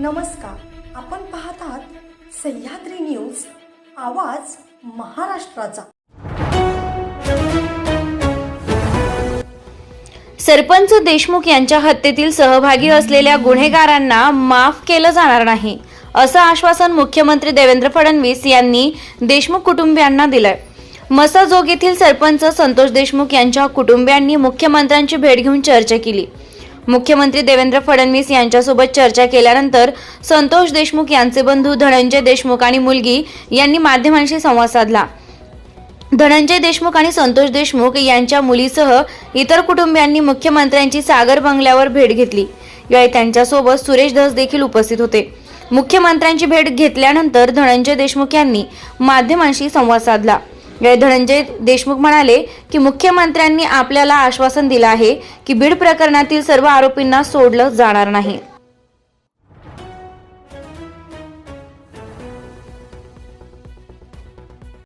नमस्कार. आपण पाहत आहात सह्याद्री न्यूज आवाज महाराष्ट्राचा. सरपंच देशमुख यांच्या हत्येतील सहभागी असलेल्या गुन्हेगारांना माफ केलं जाणार नाही असं आश्वासन मुख्यमंत्री देवेंद्र फडणवीस यांनी देशमुख कुटुंबियांना दिलंय. मसाजोग येथील सरपंच संतोष देशमुख यांच्या कुटुंबियांनी मुख्यमंत्र्यांची भेट घेऊन चर्चा केली. मुख्यमंत्री देवेंद्र फडणवीस यांच्यासोबत चर्चा केल्यानंतर संतोष देशमुख यांचे बंधू धनंजय देशमुख आणि मुलगी यांनी माध्यमांशी संवाद साधला. धनंजय देशमुख आणि संतोष देशमुख यांच्या मुलीसह इतर कुटुंबियांनी मुख्यमंत्र्यांची सागर बंगल्यावर भेट घेतली. यावेळी त्यांच्यासोबत सुरेश धस देखील उपस्थित होते. मुख्यमंत्र्यांची भेट घेतल्यानंतर धनंजय देशमुख यांनी माध्यमांशी संवाद साधला. धनंजय देशमुख म्हणाले की मुख्यमंत्र्यांनी आपल्याला आश्वासन दिलं आहे की बीड प्रकरणातील सर्व आरोपींना सोडलं जाणार नाही.